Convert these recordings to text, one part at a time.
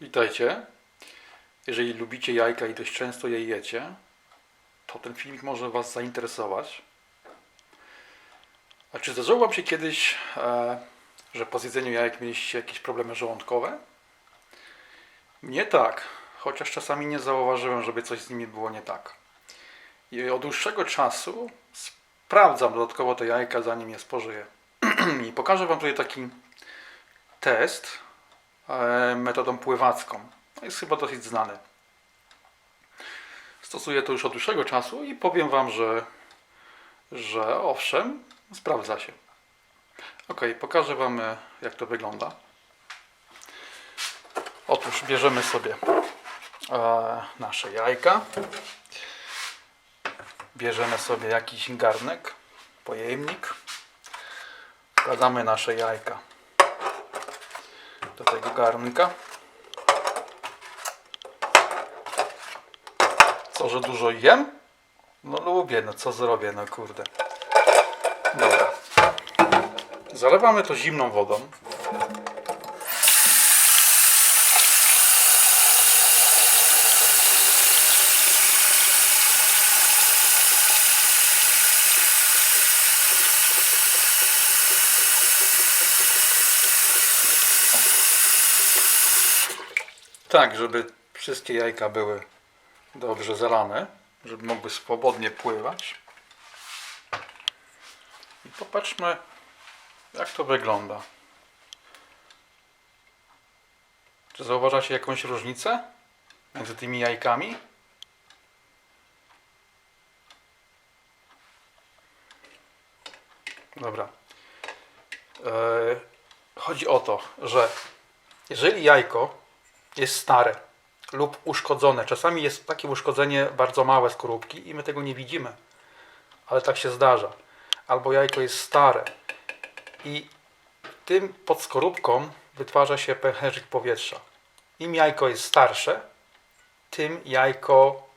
Witajcie. Jeżeli lubicie jajka i dość często je jecie, to ten filmik może Was zainteresować. A czy zdarzyło Wam się kiedyś, e, że po zjedzeniu jajek mieliście jakieś problemy żołądkowe? Mnie tak, chociaż czasami nie zauważyłem, żeby coś z nimi było nie tak. I od dłuższego czasu sprawdzam dodatkowo te jajka, zanim je spożyję. I pokażę Wam tutaj taki test, metodą pływacką. No Jest chyba dosyć znany. Stosuję to już od dłuższego czasu i powiem Wam, że, że owszem, sprawdza się. Ok, pokażę Wam e, jak to wygląda. Otóż bierzemy sobie e, nasze jajka. Bierzemy sobie jakiś garnek, pojemnik. Wkładamy nasze jajka do tego garnka. Co, że dużo jem? No lubię, no co zrobię, no kurde. Dobra. Zalewamy to zimną wodą. Tak, żeby wszystkie jajka były dobrze zalane, żeby mogły swobodnie pływać. I popatrzmy, jak to wygląda. Czy zauważacie jakąś różnicę między tymi jajkami? Dobra. E, chodzi o to, że jeżeli jajko jest stare lub uszkodzone. Czasami jest takie uszkodzenie bardzo małe skorupki i my tego nie widzimy, ale tak się zdarza. Albo jajko jest stare i tym pod skorupką wytwarza się pęcherzyk powietrza. Im jajko jest starsze, tym jajko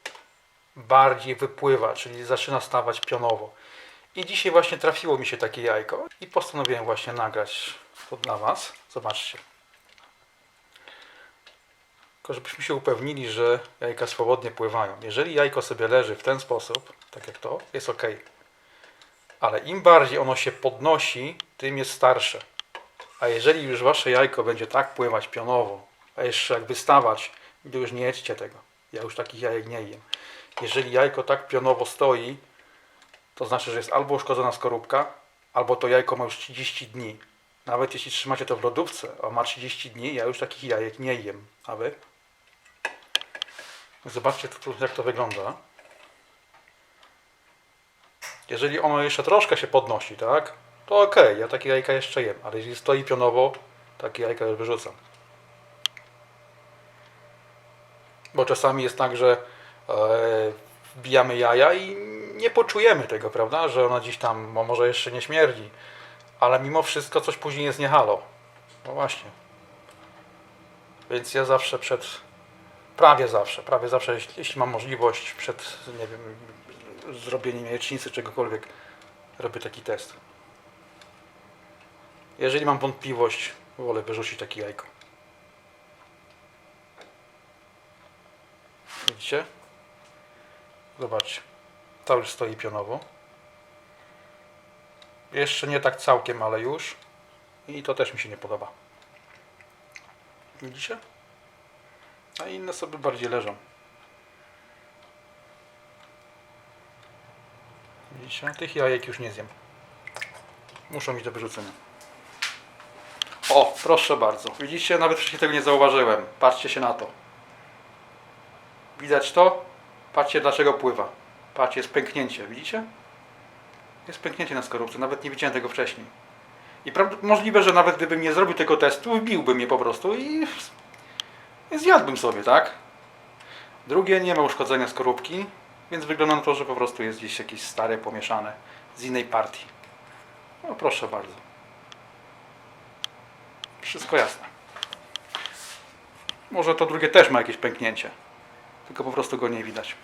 bardziej wypływa, czyli zaczyna stawać pionowo. I dzisiaj właśnie trafiło mi się takie jajko i postanowiłem właśnie nagrać to dla Was. Zobaczcie. Tylko żebyśmy się upewnili, że jajka swobodnie pływają. Jeżeli jajko sobie leży w ten sposób, tak jak to, jest ok. Ale im bardziej ono się podnosi, tym jest starsze. A jeżeli już wasze jajko będzie tak pływać pionowo, a jeszcze jak wystawać, to już nie jedźcie tego. Ja już takich jajek nie jem. Jeżeli jajko tak pionowo stoi, to znaczy, że jest albo uszkodzona skorupka, albo to jajko ma już 30 dni. Nawet jeśli trzymacie to w lodówce, a ma 30 dni, ja już takich jajek nie jem. A wy? Zobaczcie, jak to wygląda. Jeżeli ono jeszcze troszkę się podnosi, tak? To ok, ja takie jajka jeszcze jem, ale jeżeli stoi pionowo, takie jajka już wyrzucam. Bo czasami jest tak, że e, wbijamy jaja i nie poczujemy tego, prawda? Że ona gdzieś tam mo- może jeszcze nie śmierdzi, ale mimo wszystko coś później jest nie halo. No właśnie. Więc ja zawsze przed prawie zawsze, prawie zawsze, jeśli, jeśli mam możliwość przed, nie wiem, zrobieniem jajecznicy, czegokolwiek, robię taki test. Jeżeli mam wątpliwość, wolę wyrzucić takie jajko. Widzicie? Zobaczcie. Cały stoi pionowo. Jeszcze nie tak całkiem, ale już. I to też mi się nie podoba. Widzicie? a inne sobie bardziej leżą. Widzicie? Tych jajek już nie zjem. Muszą iść do wyrzucenia. O, proszę bardzo. Widzicie? Nawet wcześniej tego nie zauważyłem. Patrzcie się na to. Widać to? Patrzcie dlaczego pływa. Patrzcie, jest pęknięcie. Widzicie? Jest pęknięcie na skorupce. Nawet nie widziałem tego wcześniej. I możliwe, że nawet gdybym nie zrobił tego testu, wbiłbym je po prostu i i zjadłbym sobie, tak? Drugie nie ma uszkodzenia skorupki, więc wygląda na to, że po prostu jest gdzieś jakieś stare, pomieszane z innej partii. No proszę bardzo. Wszystko jasne. Może to drugie też ma jakieś pęknięcie, tylko po prostu go nie widać.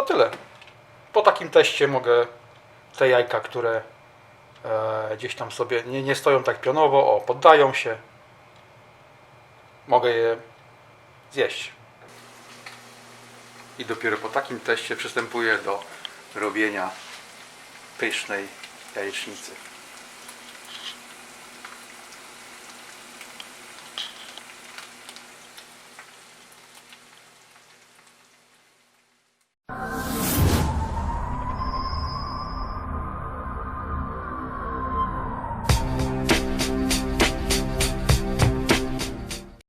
To tyle. po takim teście mogę te jajka, które e, gdzieś tam sobie nie, nie stoją tak pionowo, o, poddają się, mogę je zjeść. I dopiero po takim teście przystępuję do robienia pysznej jajecznicy.